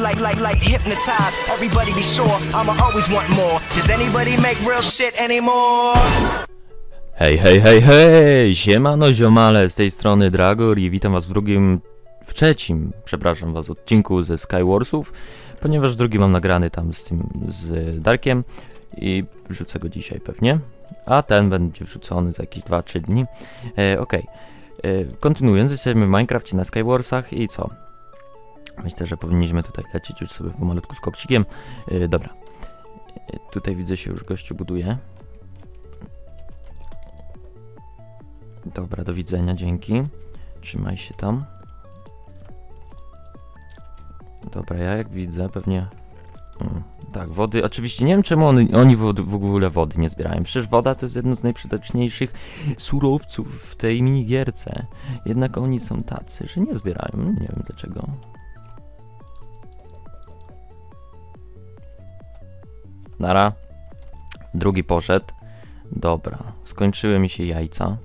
like, like, like hypnotized. Everybody be sure I'ma always want more. Does anybody make real shit anymore? Hej, hej, hej, hej! Siemano ziomale, z tej strony Dragor i witam was w drugim, w trzecim, przepraszam was, odcinku ze Skywarsów, ponieważ drugi mam nagrany tam z tym, z Darkiem i wrzucę go dzisiaj pewnie, a ten będzie wrzucony za jakieś 2-3 dni. E, Okej, E, kontynuując, jesteśmy w Minecrafcie na Skywarsach i co? Myślę, że powinniśmy tutaj lecieć już sobie pomalutku z kopcikiem. E, dobra, E, tutaj widzę się już gościu buduje. Dobra, do widzenia, dzięki. Trzymaj się tam. Dobra, ja jak widzę, pewnie. Mm, tak, wody. Oczywiście nie wiem, czemu oni, oni wody, w ogóle wody nie zbierają. Przecież woda to jest jedno z najprzydatniejszych surowców w tej minigierce. Jednak oni są tacy, że nie zbierają. Nie wiem dlaczego. Nara. Drugi poszedł. Dobra, skończyły mi się jajca.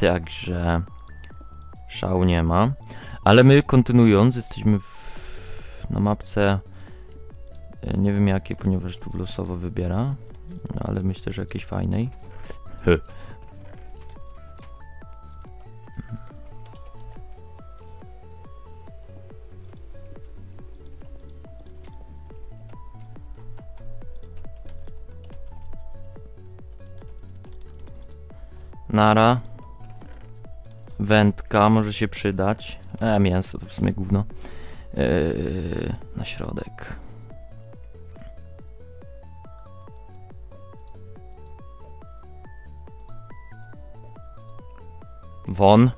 Także szału nie ma. Ale my kontynuując, jesteśmy w, na mapce e, nie wiem jakiej, ponieważ tu losowo wybiera, no, ale myślę, że jakiejś fajnej. Nara. Wędka może się przydać. E, mięso w sumie gówno. Yy, na środek. Won.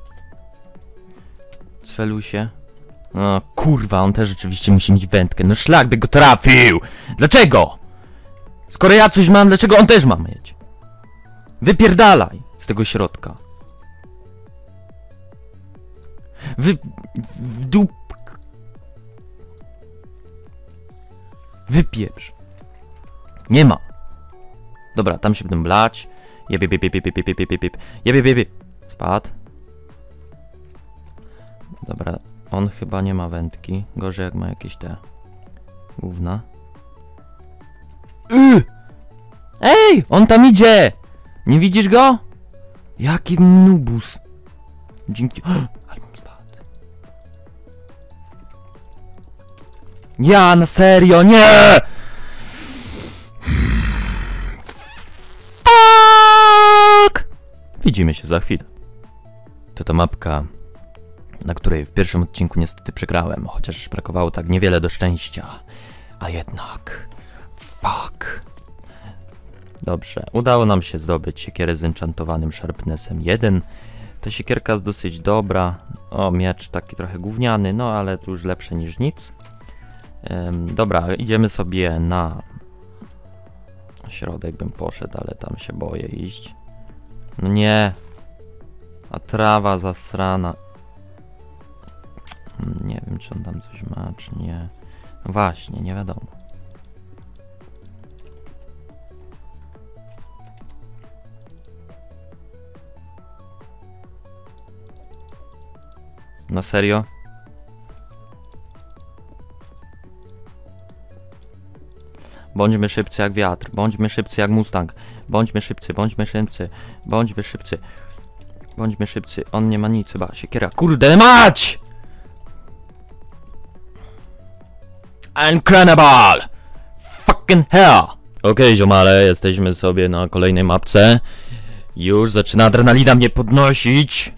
Sfelusie. No kurwa, on też rzeczywiście musi mieć wędkę. No szlak by go trafił! Dlaczego? Skoro ja coś mam, dlaczego on też ma mieć? Wypierdalaj z tego środka. Wy... W dup... Wypieprz. Nie ma. Dobra, tam się będę blać. Jebie, jebie, jebie, jebie, jebie, jebie, jebie, jebie. Spadł. Dobra, on chyba nie ma wędki. Gorzej jak ma jakieś te... Główna. Ej! On tam idzie! Nie widzisz go? Jaki nubus. Dzięki... Spadł. Ja, na serio, nie! Fuck! Widzimy się za chwilę. To ta mapka, na której w pierwszym odcinku niestety przegrałem, chociaż brakowało tak niewiele do szczęścia. A jednak... Fuck. Dobrze, udało nam się zdobyć siekierę z enchantowanym sharpnessem 1. Ta siekierka jest dosyć dobra. O, miecz taki trochę gówniany, no ale to już lepsze niż nic. Em, dobra, idziemy sobie na środek bym poszedł, ale tam się boję iść. No nie. A trawa zasrana. Mm, Nie wiem, czy on tam coś ma, czy nie. No właśnie, nie wiadomo. Na serio? Bądźmy szybcy jak wiatr, bądźmy szybcy jak Mustang, bądźmy szybcy, bądźmy szybcy, bądźmy szybcy, bądźmy szybcy. On nie ma nic chyba, siekiera. Kurde mać! Incredible! Fucking hell! Okej, ziomale, jesteśmy sobie na kolejnej mapce. Już zaczyna adrenalina mnie podnosić.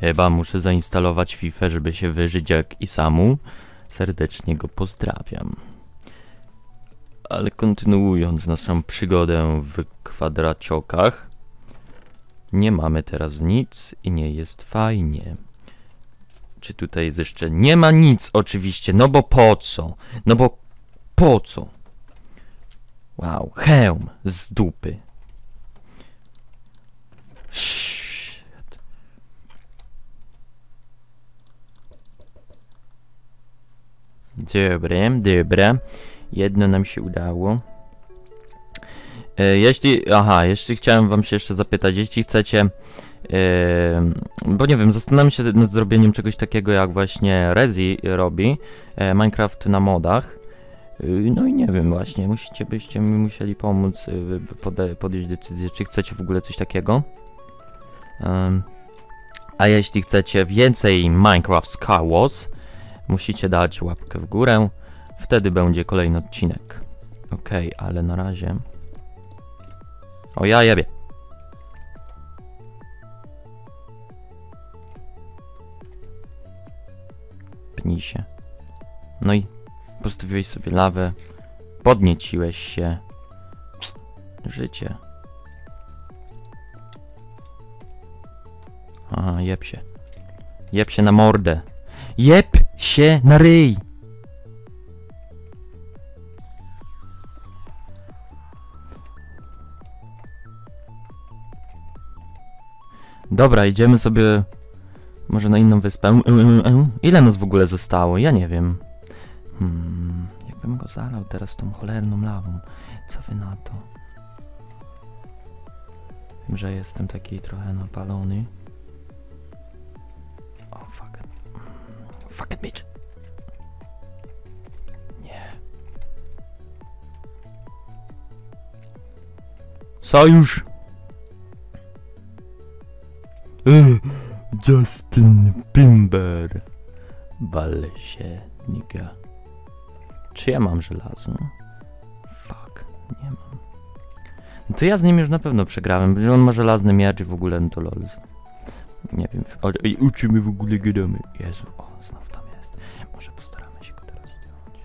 Chyba muszę zainstalować FIFA, żeby się wyżyć jak i samu. Serdecznie go pozdrawiam. Ale kontynuując naszą przygodę w kwadraciokach, nie mamy teraz nic i nie jest fajnie. Czy tutaj jest jeszcze... Nie ma nic oczywiście, no bo po co? No bo po co? Wow, hełm z dupy. Dobre, dobre. Jedno nam się udało. E, jeśli, aha, jeszcze chciałem wam się jeszcze zapytać, jeśli chcecie Yy, bo nie wiem, zastanawiam się nad zrobieniem czegoś takiego jak właśnie Rezi robi, e, Minecraft na modach. Yy, no i nie wiem właśnie, musicie byście mi musieli pomóc pode, podjąć decyzję, czy chcecie w ogóle coś takiego. A jeśli chcecie więcej Minecraft Sky Wars, musicie dać łapkę w górę, wtedy będzie kolejny odcinek. Okej, ale na razie... O ja jebie. Pnij się. No i postawiłeś sobie lawę, podnieciłeś się. Życie. Aha, jeb się. Jeb się na mordę. Jeb się na ryj! Dobra, idziemy sobie może na inną wyspę. Ile nas w ogóle zostało? Ja nie wiem. Hmm, jakbym go zalał teraz tą cholerną lawą. Co wy na to? Wiem, że jestem taki trochę napalony. Fuck it, bitch. Nie. Sojusz! Ugh, Justin Bieber. Wal się, nigga. Czy ja mam żelazo? Fuck, nie mam. No to ja z nim już na pewno przegrałem, że on ma żelazny miecz i w ogóle no to lol. Nie wiem, ale uczymy w ogóle gadamy. Jezu, o, znów tam jest. Może postaramy się go teraz zdjąć.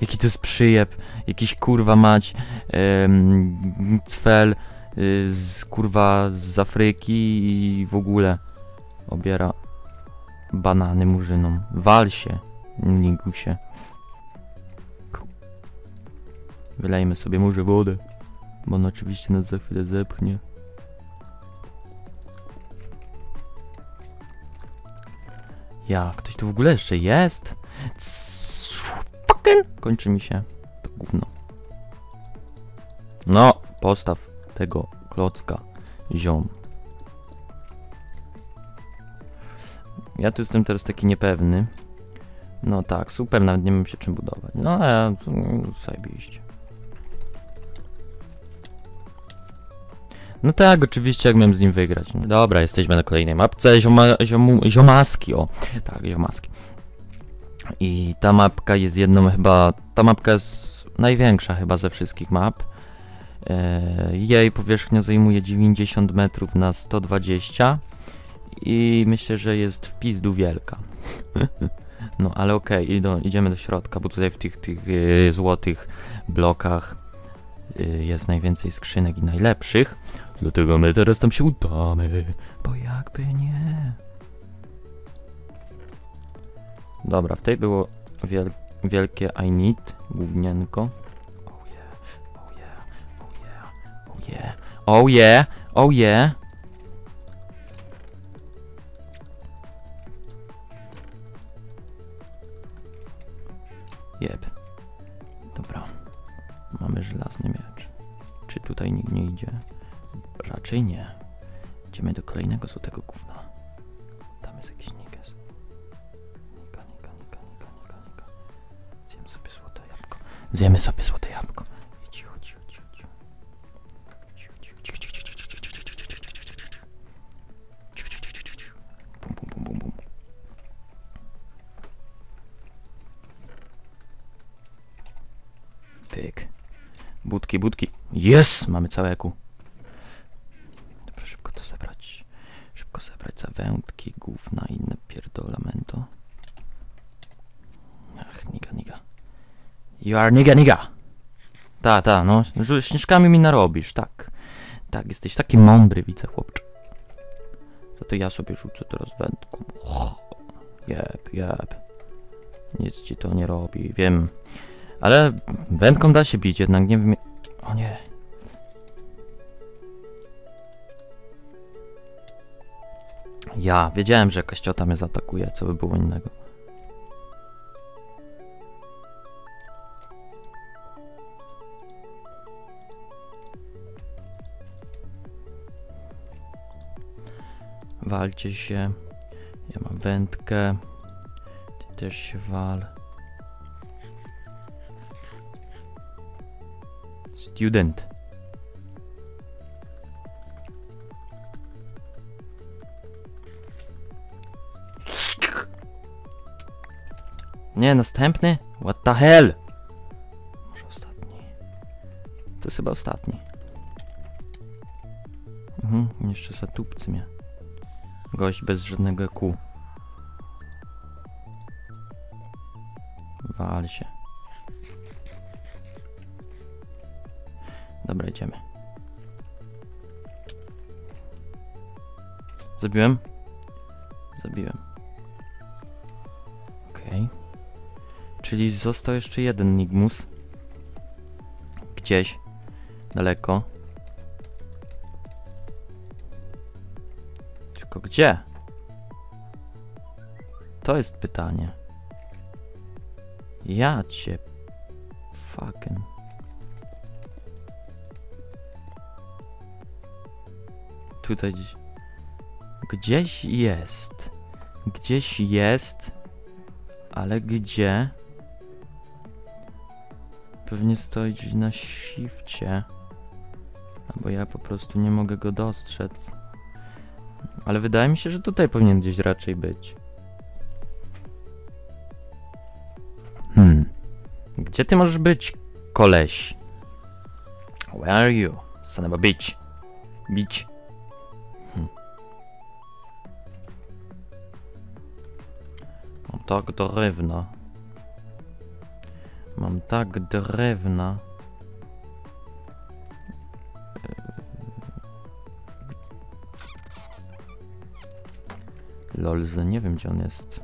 Jaki to jest przyjeb, jakiś kurwa mać, em, cfel, y, z kurwa z Afryki i w ogóle obiera banany murzynom. Wal się. Ku- Wylejmy sobie może wodę, bo on oczywiście nas za chwilę zepchnie. Ja, ktoś tu w ogóle jeszcze jest? Fucking! Kończy mi się to gówno. No, postaw tego klocka, ziom. Ja tu jestem teraz taki niepewny. No tak, super, nawet nie mam się czym budować. No, ale zajebiście. No tak, oczywiście, jak miałem z nim wygrać. Dobra, jesteśmy na kolejnej mapce. Zioma, ziomu, ziomaski, o. Tak, ziomaski. I ta mapka jest jedną chyba... Ta mapka jest największa chyba ze wszystkich map. E, jej powierzchnia zajmuje 90 metrów na 120 i myślę, że jest w pizdu wielka. no ale okej, idą- idziemy do środka, bo tutaj w tych, tych e, złotych blokach e, jest najwięcej skrzynek i najlepszych. Dlatego my teraz tam się udamy, bo jakby nie. Dobra, w tej było wiel wielkie I need, gównienko. Oh oh yeah, oh yeah, oh yeah, oh yeah, oh yeah. Idziemy do kolejnego złotego gówna. Tam jest jakiś nikes. Nika, nika, nika, nika, nika, nika. Zjemy sobie złote jabłko. Zjemy sobie złote jabłko. I cicho, cicho, cicho, cicho. Bum, bum, bum, bum, bum. Pyk. Budki, budki. Jest! Mamy całe eku. Dobra, szybko to zebrać. Szybko zebrać za wędki, gówna inne pierdolamento. Ach, niga, niga. You are niga, niga. Ta, ta, no. Śnieżkami mi narobisz, tak. Tak, jesteś taki mądry, widzę, chłopcze. Za to ja sobie rzucę teraz wędką. Jeb, jeb. Nic ci to nie robi, wiem. Ale wędką da się bić, jednak nie wiem. O nie. Ja wiedziałem, że jakaś mnie zaatakuje, co by było innego. Walcie się. Ja mam wędkę. Ty też się wal. Student. Nie, następny? What the hell? Może ostatni. To jest chyba ostatni. Mhm, jeszcze zatupcy mnie. Gość bez żadnego kół. Wal się. Dobra, idziemy. Zabiłem? Zabiłem. Czyli został jeszcze jeden Nigmus. Gdzieś. Daleko. Tylko gdzie? To jest pytanie. Ja cię... Fucking... Tutaj gdzieś... Jest. Gdzieś jest. Ale gdzie? Pewnie stoi gdzieś na shifcie. Albo ja po prostu nie mogę go dostrzec. Ale wydaje mi się, że tutaj powinien gdzieś raczej być. Hmm. Gdzie ty możesz być, koleś? Where are you? Son of a bitch. Bić. Hmm. Mam tak drewna. Mam tak drewna. Lolzy, nie wiem gdzie on jest.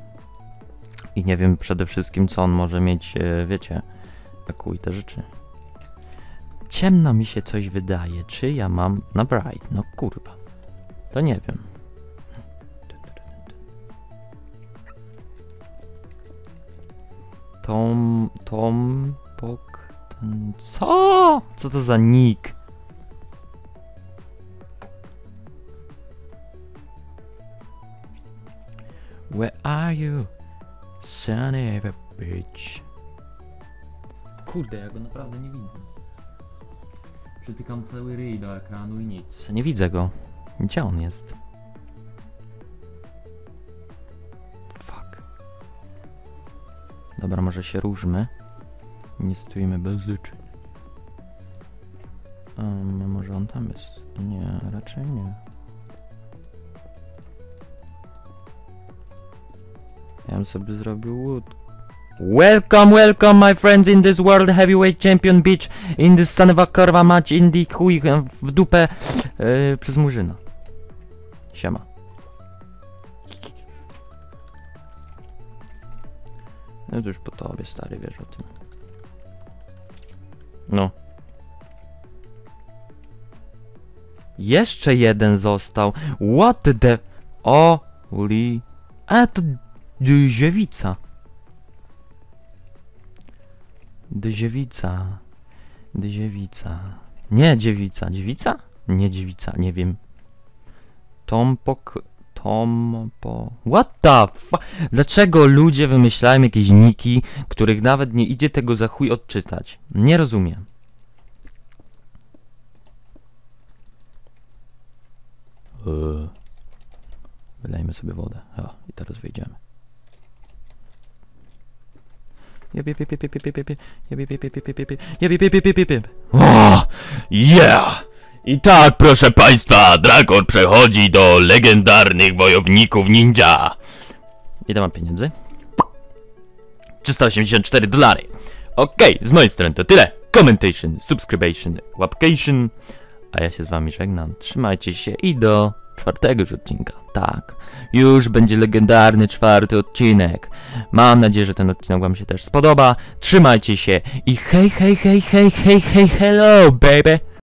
I nie wiem przede wszystkim co on może mieć, e, wiecie, taką i te rzeczy. Ciemno mi się coś wydaje, czy ja mam na bright? No kurwa. To nie wiem. Tom, Tom, Pok, ten, co? Co to za nick? Where are you? Sonny of a bitch. Kurde, ja go naprawdę nie widzę. Przytykam cały ryj do ekranu i nic. Nie widzę go. Gdzie on jest? Dobra, może się różmy. Nie stójmy bez życzeń. Um, może on tam jest? Nie, raczej nie. Ja bym sobie zrobił łód. Welcome, welcome my friends in this world heavyweight champion bitch in this son of a kurwa match in the chuj w dupę yy, przez murzyna. Siema. No to już po tobie stary, wiesz o tym. No. Jeszcze jeden został. What the... O, uli... A to Dziewica. Dziewica. Dziewica. Nie dziewica. Dziewica? Nie dziewica, nie wiem. Tompok... Tompo... What the fu... Dlaczego ludzie wymyślają jakieś niki, których nawet nie idzie tego za chuj odczytać? Nie rozumiem. Eee. Wylejmy sobie wodę. O, i teraz wyjdziemy. Yeah! I tak, proszę państwa, Drakor przechodzi do legendarnych wojowników ninja. Ile mam pieniędzy? 384 dolary. Okej, z mojej strony to tyle. Commentation, subscription, łapcation. A ja się z wami żegnam. Trzymajcie się i do czwartego już odcinka. Tak, już będzie legendarny czwarty odcinek. Mam nadzieję, że ten odcinek wam się też spodoba. Trzymajcie się i hej, hej, hej, hej, hej, hej, hello, baby!